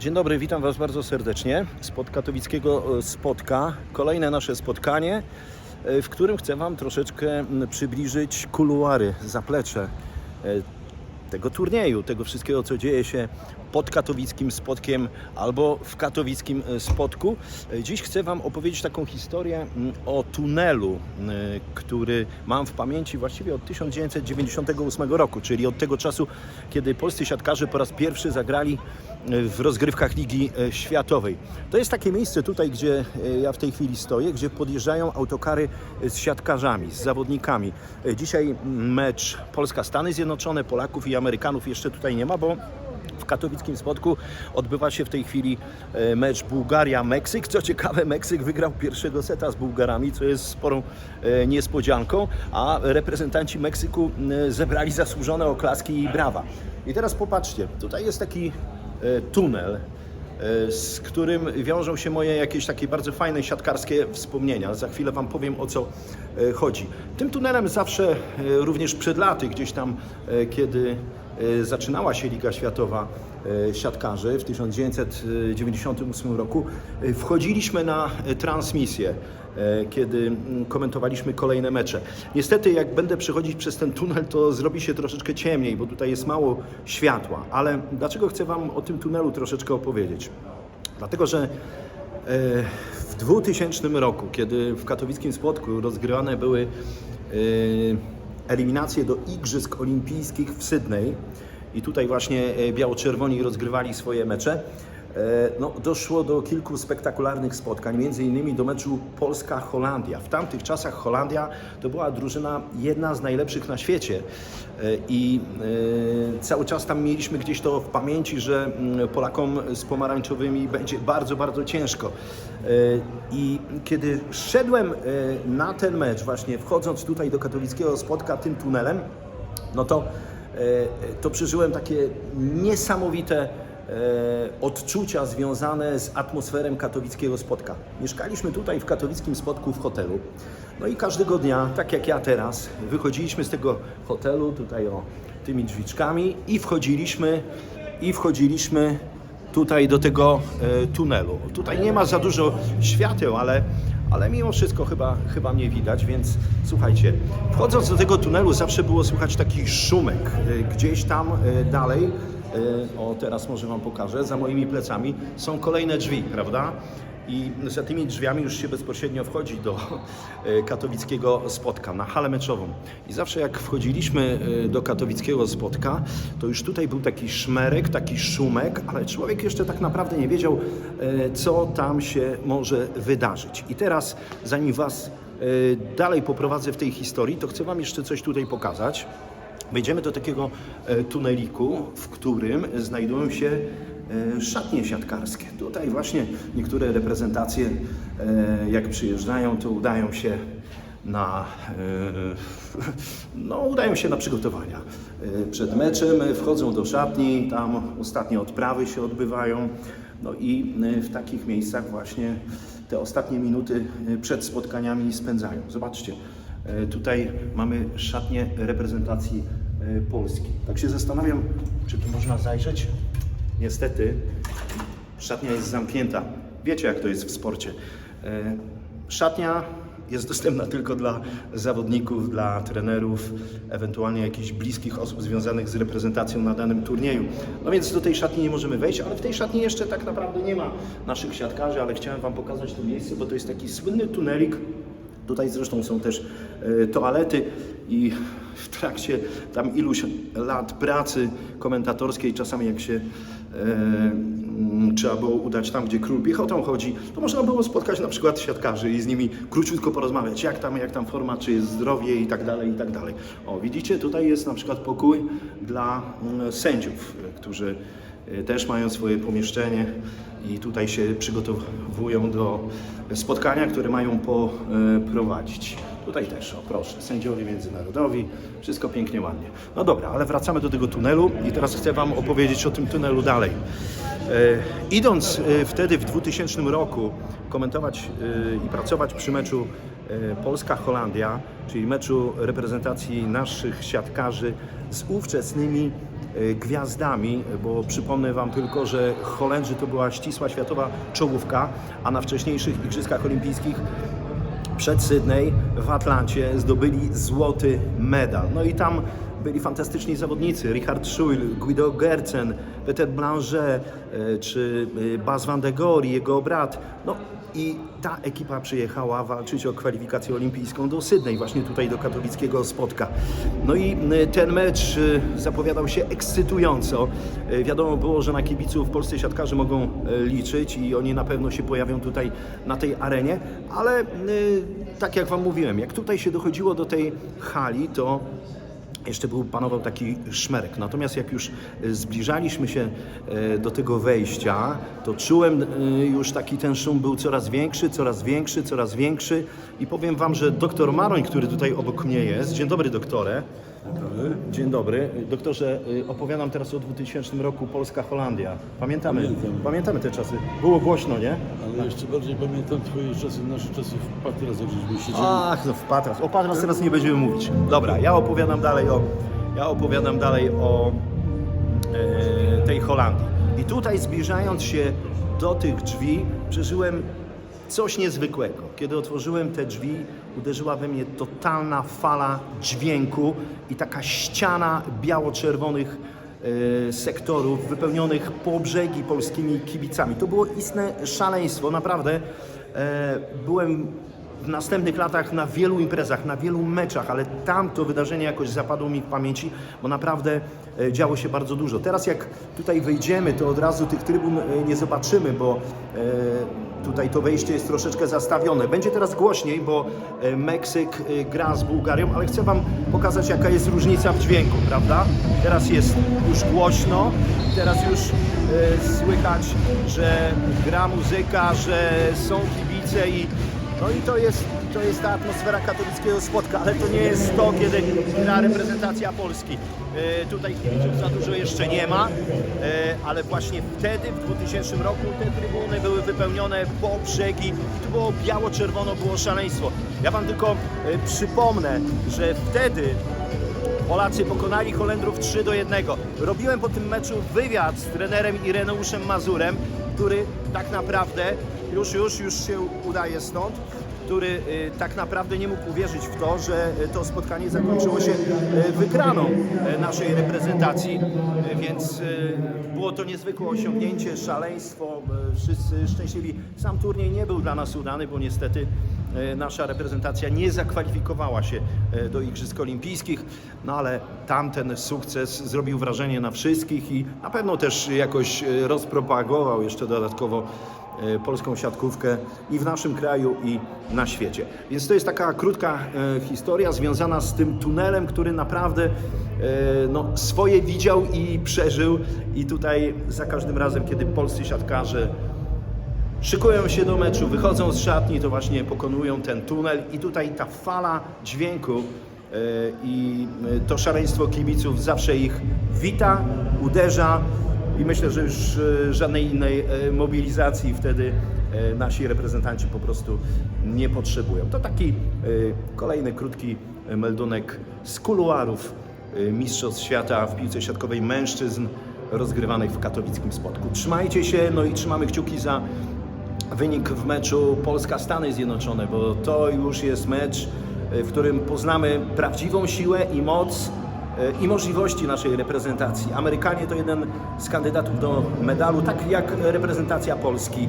Dzień dobry, witam Was bardzo serdecznie spod katowickiego e, spotka. Kolejne nasze spotkanie, e, w którym chcę Wam troszeczkę przybliżyć kuluary, zaplecze e, tego turnieju, tego wszystkiego, co dzieje się pod katowickim spotkiem albo w katowickim e, spotku. E, Dziś chcę Wam opowiedzieć taką historię m, o tunelu, m, który mam w pamięci właściwie od 1998 roku, czyli od tego czasu, kiedy polscy siatkarze po raz pierwszy zagrali e, w rozgrywkach Ligi e, Światowej. To jest takie miejsce tutaj, gdzie e, ja w tej chwili stoję, gdzie podjeżdżają autokary z siatkarzami, z zawodnikami. E, Dzisiaj mecz Polska-Stany Zjednoczone, Polaków i Amerykanów jeszcze tutaj nie ma, bo katowickim spotku odbywa się w tej chwili e, mecz Bułgaria-Meksyk. Co ciekawe, Meksyk wygrał pierwszego seta z Bułgarami, co jest sporą e, niespodzianką, a reprezentanci Meksyku e, zebrali zasłużone oklaski i brawa. I teraz popatrzcie, tutaj jest taki tunel, z którym wiążą się moje jakieś takie bardzo fajne siatkarskie wspomnienia. Za chwilę Wam powiem o co chodzi. Tym tunelem zawsze, również przed laty, gdzieś tam, kiedy zaczynała się Liga Światowa e, Siatkarzy w 1998 roku, e, wchodziliśmy na transmisję, kiedy mm, komentowaliśmy kolejne mecze. Niestety, jak będę przechodzić przez ten tunel, to zrobi się troszeczkę ciemniej, bo tutaj jest mało światła. Ale dlaczego chcę Wam o tym tunelu troszeczkę opowiedzieć? Dlatego, że w 2000 roku, kiedy w katowickim spotku rozgrywane były e, eliminacje do Igrzysk Olimpijskich w Sydney. I tutaj właśnie e, biało-czerwoni rozgrywali swoje mecze, no, doszło do kilku spektakularnych spotkań, między innymi do meczu Polska-Holandia. W tamtych czasach Holandia to była drużyna jedna z najlepszych na świecie e, i e, cały czas tam mieliśmy gdzieś to w pamięci, że mm, Polakom z pomarańczowymi będzie bardzo, bardzo ciężko. E, I kiedy szedłem e, na ten mecz, właśnie wchodząc tutaj do katowickiego spotka tym tunelem, no to, e, to przeżyłem takie niesamowite e, odczucia związane z atmosferą katowickiego spotka. Mieszkaliśmy tutaj w katowickim spotku w hotelu. No i każdego dnia, tak jak ja teraz, wychodziliśmy z tego hotelu tutaj o tymi drzwiczkami i wchodziliśmy i wchodziliśmy tutaj do tego e, tunelu. Tutaj nie ma za dużo świateł, ale, ale mimo wszystko chyba, chyba mnie widać, więc słuchajcie, wchodząc do tego tunelu zawsze było słychać taki szumek. E, gdzieś tam e, dalej, e, o teraz może Wam pokażę, za moimi plecami są kolejne drzwi, prawda? I za tymi drzwiami już się bezpośrednio wchodzi do e, katowickiego spotka, na halę meczową. I zawsze jak wchodziliśmy e, do katowickiego spotka, to już tutaj był taki szmerek, taki szumek, ale człowiek jeszcze tak naprawdę nie wiedział, e, co tam się może wydarzyć. I teraz, zanim Was e, dalej poprowadzę w tej historii, to chcę Wam jeszcze coś tutaj pokazać. Wejdziemy do takiego e, tuneliku, w którym znajdują się e, szatnie siatkarskie. Tutaj właśnie niektóre reprezentacje, e, jak przyjeżdżają, to udają się na, no, udają się na przygotowania. Przed meczem wchodzą do szatni, tam ostatnie odprawy się odbywają. No i w takich miejscach właśnie te ostatnie minuty przed spotkaniami spędzają. Zobaczcie, tutaj mamy szatnię reprezentacji Polski. Tak się zastanawiam, czy tu można zajrzeć. Niestety szatnia jest zamknięta. Wiecie, jak to jest w sporcie. E, Szatnia jest dostępna tylko dla zawodników, dla trenerów, ewentualnie jakichś bliskich osób związanych z reprezentacją na danym turnieju. No więc do tej szatni nie możemy wejść, ale w tej szatni jeszcze tak naprawdę nie ma naszych siatkarzy, ale chciałem Wam pokazać to miejsce, bo to jest taki słynny tunelik. Tutaj zresztą są też e, toalety i w trakcie tam iluś lat pracy komentatorskiej, czasami jak się e, mm, trzeba było udać tam, gdzie król piechotą chodzi, to można było spotkać na przykład siatkarzy i z nimi króciutko porozmawiać, jak tam, jak tam forma, czy jest zdrowie i tak dalej, i tak dalej. O, widzicie, tutaj jest na przykład pokój dla mm, sędziów, którzy też mają swoje pomieszczenie i tutaj się przygotowują do spotkania, które mają poprowadzić. Tutaj też, o proszę, sędziowie międzynarodowi, wszystko pięknie, ładnie. No dobra, ale wracamy do tego tunelu i teraz chcę Wam opowiedzieć o tym tunelu dalej. E, idąc e, wtedy w 2000 roku komentować i pracować przy meczu Polska-Holandia, czyli meczu reprezentacji naszych siatkarzy z ówczesnymi e, gwiazdami, bo przypomnę Wam tylko, że Holendrzy to była ścisła światowa czołówka, a na wcześniejszych Igrzyskach Olimpijskich przed Sydney w Atlancie zdobyli złoty medal. No i tam byli fantastyczni zawodnicy. Richard Schuil, Guido Gertzen, Peter Blanchet e, czy e, Bas van de Goor jego brat. No i ta ekipa przyjechała walczyć o kwalifikację olimpijską do Sydney, właśnie tutaj do katowickiego spotka. No i e, ten mecz e, zapowiadał się ekscytująco. E, Wiadomo było, że na kibiców polscy siatkarze mogą liczyć i oni na pewno się pojawią tutaj na tej arenie, ale tak jak Wam mówiłem, jak tutaj się dochodziło do tej hali, to jeszcze był, panował taki szmerk. Natomiast jak już e, zbliżaliśmy się e, do tego wejścia, to czułem e, już taki ten szum był coraz większy, coraz większy, coraz większy. I powiem wam, że doktor Maroń, który tutaj obok mnie jest, dzień dobry doktorze. Dzień dobry. Doktorze, y, opowiadam teraz o 2000 roku Polska-Holandia. Pamiętamy, Pamiętam. pamiętamy te czasy. Było głośno, nie? Ale jeszcze bardziej pamiętam twoje czasy, nasze czasy w Patras, jak żeśmy siedzieli. Ach, no w Patras. O Patras teraz nie będziemy mówić. Dobra, ja opowiadam dalej o, ja opowiadam dalej o e, tej Holandii. I tutaj zbliżając się do tych drzwi, przeżyłem coś niezwykłego. Kiedy otworzyłem te drzwi, uderzyła we mnie totalna fala dźwięku i taka ściana biało-czerwonych e, sektorów wypełnionych po brzegi polskimi kibicami. To było istne szaleństwo, naprawdę. E, Byłem w następnych latach na wielu imprezach, na wielu meczach, ale tamto wydarzenie jakoś zapadło mi w pamięci, bo naprawdę e, działo się bardzo dużo. Teraz jak tutaj wejdziemy, to od razu tych trybun nie zobaczymy, bo tutaj to wejście jest troszeczkę zastawione. Będzie teraz głośniej, bo e, Meksyk e, gra z Bułgarią, ale chcę Wam pokazać jaka jest różnica w dźwięku, prawda? Teraz jest już głośno, teraz już e, słychać, że gra muzyka, że są kibice i no i to jest, to jest ta atmosfera katowickiego spotka, ale to nie jest to, kiedy gra reprezentacja Polski. E, tutaj kibiców za dużo jeszcze nie ma, e, ale właśnie wtedy, w 2000 roku, te trybuny były wypełnione po brzegi i było biało-czerwono, było szaleństwo. Ja Wam tylko e, przypomnę, że wtedy Polacy pokonali Holendrów 3 do 1. Robiłem po tym meczu wywiad z trenerem Ireneuszem Mazurem, który tak naprawdę, już, już, już się udaje stąd, który y, tak naprawdę nie mógł uwierzyć w to, że y, to spotkanie zakończyło się y, wygraną naszej reprezentacji, więc było to niezwykłe osiągnięcie, szaleństwo, wszyscy szczęśliwi. Sam turniej nie był dla nas udany, bo niestety nasza reprezentacja nie zakwalifikowała się do Igrzysk Olimpijskich, no ale tamten sukces zrobił wrażenie na wszystkich i na pewno też jakoś rozpropagował jeszcze dodatkowo polską siatkówkę i w naszym kraju i na świecie. Więc to jest taka krótka e, historia związana z tym tunelem, który naprawdę e, no, swoje widział i przeżył. I tutaj za każdym razem, kiedy polscy siatkarze szykują się do meczu, wychodzą z szatni, to właśnie pokonują ten tunel. I tutaj ta fala dźwięku e, i e, to szaleństwo kibiców zawsze ich wita, uderza i myślę, że już e, żadnej innej e, mobilizacji wtedy e, nasi reprezentanci po prostu nie potrzebują. To taki kolejny krótki meldunek z kuluarów Mistrzostw Świata w piłce siatkowej mężczyzn rozgrywanych w katowickim spotku. Trzymajcie się, no i trzymamy kciuki za wynik w meczu Polska-Stany Zjednoczone, bo to już jest mecz, w którym poznamy prawdziwą siłę i moc i możliwości naszej reprezentacji. Amerykanie to jeden z kandydatów do medalu, tak jak reprezentacja Polski.